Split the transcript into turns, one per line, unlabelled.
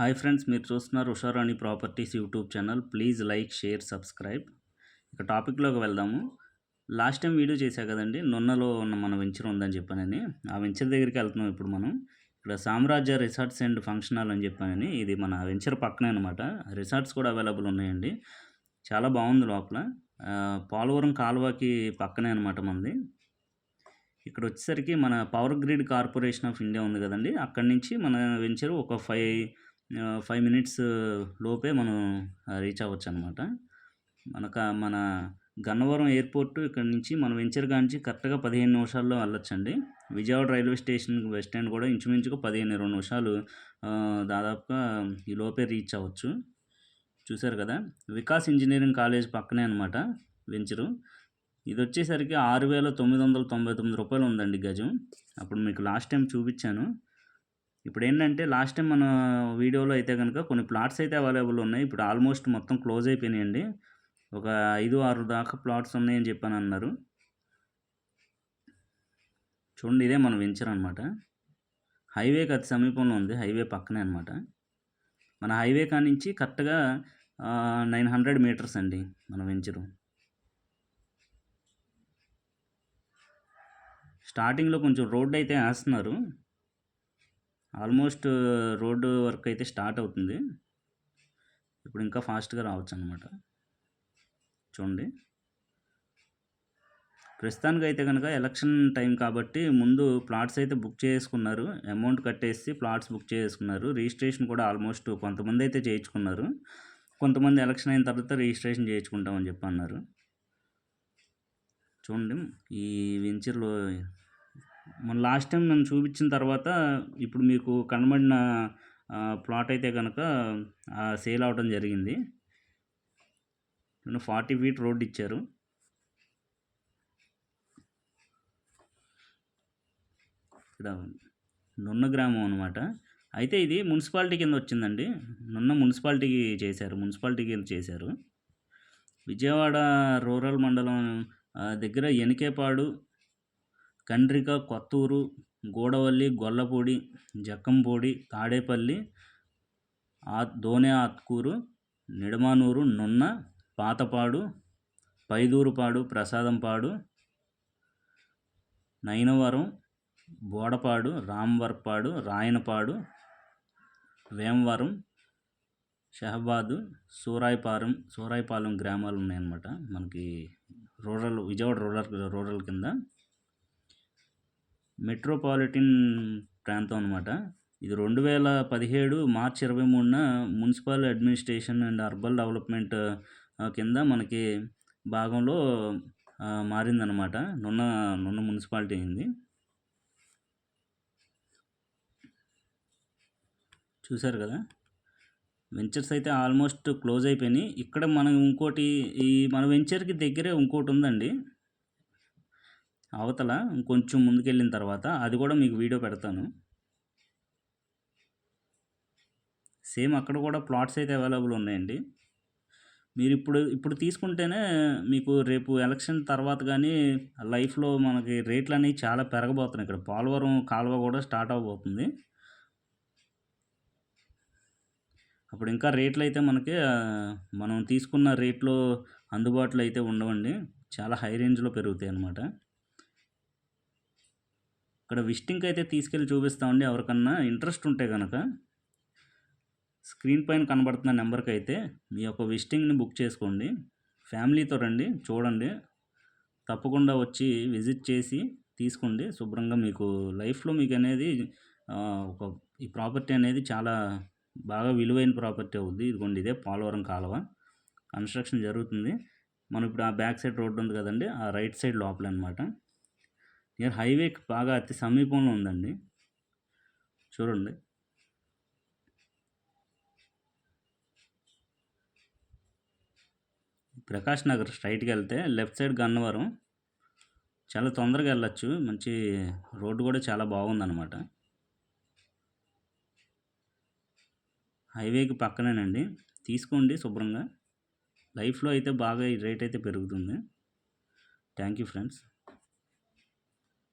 Hi friends మీరు చూస్తున్నారు Usharani properties YouTube channel. Please like share subscribe. ఇక టాపిక్లోకి వెళ్దాము. లాస్ట్ టైం వీడియో చేశా కదండి నొన్నలో ఉన్న మన వెంచర్ ఉందని చెప్పానని. ఆ వెంచర్ దగ్గరికి వెళ్తున్నాం ఇప్పుడు మనం. ఇక్కడ సామ్రాజ్య రిసార్ట్స్ అండ్ ఫంక్షన్ హాల్ అని చెప్పానని. ఇది మన వెంచర్ పక్కనే అనమాట రిసార్ట్స్ కూడా అవైలబుల్ ఉన్నాయండి. చాలా బాగుంది లోపల. పోలవరం కాలువకి పక్కనే అనమాట మనది. ఇక్కడ వచ్చేసరికి మన power grid corporation of India ఉంది కదండి. అక్కడి నుంచి మన వెంచర్ ఒక ఫైవ్ ఫైవ్ మినిట్స్ లోపే మనం రీచ్ అవ్వచ్చు అనమాట మనక మన గన్నవరం ఎయిర్పోర్ట్ ఇక్కడ నుంచి మన వెంచర్ కాంచి కరెక్ట్గా పదిహేను నిమిషాల్లో వెళ్ళొచ్చండి. Vijayawada railway station bus stand కూడా ఇంచుమించుగా పదిహేను ఇరవై నిమిషాలు దాదాపుగా ఈ లోపే రీచ్ అవ్వచ్చు. చూశారు కదా? వికాస్ ఇంజనీరింగ్ కాలేజ్ పక్కనే అనమాట వెంచరు. ఇది వచ్చేసరికి ఆరు వేల తొమ్మిది వందల తొంభై తొమ్మిది రూపాయలు ఉందండి గజం. అప్పుడు మీకు లాస్ట్ టైం చూపించాను. ఇప్పుడు ఏంటంటే లాస్ట్ టైం మన వీడియోలో అయితే కనుక కొన్ని ప్లాట్స్ అయితే అవైలబుల్ ఉన్నాయి. ఇప్పుడు ఆల్మోస్ట్ మొత్తం క్లోజ్ అయిపోయినాయండి. ఒక ఐదు ఆరు దాకా ప్లాట్స్ ఉన్నాయని చెప్పాను అన్నారు. చూడండి ఇదే మన వెంచర్ అనమాట హైవేకి అతి సమీపంలో ఉంది. హైవే పక్కనే అనమాట మన హైవే కానించి కరెక్ట్గా నైన్ హండ్రెడ్ మీటర్స్ అండి మన వెంచరు. స్టార్టింగ్లో కొంచెం రోడ్ అయితే వేస్తున్నారు. ఆల్మోస్ట్ రోడ్డు వర్క్ అయితే స్టార్ట్ అవుతుంది. ఇప్పుడు ఇంకా ఫాస్ట్గా రావచ్చు అనమాట చూడండి. ప్రస్తుతానికి అయితే కనుక ఎలక్షన్ టైం కాబట్టి ముందు ప్లాట్స్ అయితే బుక్ చేసుకున్నారు. అమౌంట్ కట్టేసి ప్లాట్స్ బుక్ చేసుకున్నారు. రిజిస్ట్రేషన్ కూడా ఆల్మోస్ట్ కొంతమంది అయితే చేయించుకున్నారు. కొంతమంది ఎలక్షన్ అయిన తర్వాత రిజిస్ట్రేషన్ చేయించుకుంటామని చెప్పి అన్నారు చూడండి. ఈ వెంచర్లో మన లాస్ట్ టైం నన్ను చూపించిన తర్వాత ఇప్పుడు మీకు కనబడిన ప్లాట్ అయితే కనుక సేల్ అవడం జరిగింది. ఫార్టీ ఫీట్ రోడ్ ఇచ్చారు. ఇక్కడ నున్న గ్రామం అనమాట అయితే ఇది మున్సిపాలిటీ కింద వచ్చిందండి. నున్న మున్సిపాలిటీకి చేశారు మున్సిపాలిటీ కింద చేశారు. విజయవాడ రూరల్ మండలం దగ్గర ఎనికేపాడు కండ్రిక కొత్తూరు గూడవల్లి గొల్లపూడి జక్కంపూడి తాడేపల్లి ఆ ఆత్కూరు నిడమానూరు నున్న పాతపాడు పైదూరుపాడు ప్రసాదంపాడు నైనవరం బోడపాడు రాంవర్పాడు రాయనపాడు వేమవరం షహబాదు సూరాయిపాలెం సూరాయిపాలెం గ్రామాలు ఉన్నాయన్నమాట మనకి రూరల్ విజయవాడ రూరల్ రూరల్ కింద. మెట్రోపాలిటన్ ప్రాంతం అనమాట ఇది రెండు వేల పదిహేడు మార్చి ఇరవై మూడున municipal administration and urban development కింద మనకి భాగంలో మారిందనమాట నున్న నున్న మున్సిపాలిటీ అయింది. చూశారు కదా? వెంచర్స్ అయితే ఆల్మోస్ట్ క్లోజ్ అయిపోయినాయి. ఇక్కడ మనం ఇంకోటి ఈ మన వెంచర్కి దగ్గరే ఇంకోటి ఉందండి. అవతల కొంచెం ముందుకెళ్ళిన తర్వాత అది కూడా మీకు వీడియో పెడతాను. సేమ్ అక్కడ కూడా ప్లాట్స్ అయితే అవైలబుల్ ఉన్నాయండి. మీరు ఇప్పుడు ఇప్పుడు తీసుకుంటేనే మీకు రేపు ఎలక్షన్ తర్వాత కానీ లైఫ్లో మనకి రేట్లు అనేవి చాలా పెరగబోతున్నాయి. ఇక్కడ పోలవరం కాలువ కూడా స్టార్ట్ అవబోతుంది. అప్పుడు ఇంకా రేట్లు అయితే మనకి మనం తీసుకున్న రేట్లో అందుబాటులో అయితే ఉండవండి. చాలా హై రేంజ్లో పెరుగుతాయి అన్నమాట. ఇక్కడ విజిటింగ్కి అయితే తీసుకెళ్ళి చూపిస్తామండి. ఎవరికన్నా ఇంట్రెస్ట్ ఉంటే కనుక స్క్రీన్ పైన కనబడుతున్న నెంబర్కి అయితే మీ యొక్క విజిటింగ్ని బుక్ చేసుకోండి. ఫ్యామిలీతో రండి చూడండి. తప్పకుండా వచ్చి విజిట్ చేసి తీసుకోండి. శుభ్రంగా మీకు లైఫ్లో మీకు అనేది ఒక ఈ ప్రాపర్టీ అనేది చాలా బాగా విలువైన ప్రాపర్టీ అవుద్ది. ఇదిగోండి ఇదే పోలవరం కాలువ. కన్స్ట్రక్షన్ జరుగుతుంది. మనం ఇప్పుడు ఆ బ్యాక్ సైడ్ రోడ్డు ఉంది కదండి ఆ రైట్ సైడ్ లోపల అనమాట నియర్ హైవేకి బాగా అతి సమీపంలో ఉందండి. చూడండి. ప్రకాష్ నగర్ స్ట్రైట్కి వెళ్తే లెఫ్ట్ సైడ్ గన్నవరం. చాలా తొందరగా వెళ్ళచ్చు. మంచి రోడ్డు కూడా చాలా బాగుందన్నమాట. హైవేకి పక్కనేనండి. తీసుకోండి శుభ్రంగా. లైఫ్లో అయితే బాగా ఈ రేట్ అయితే పెరుగుతుంది. Thank you friends.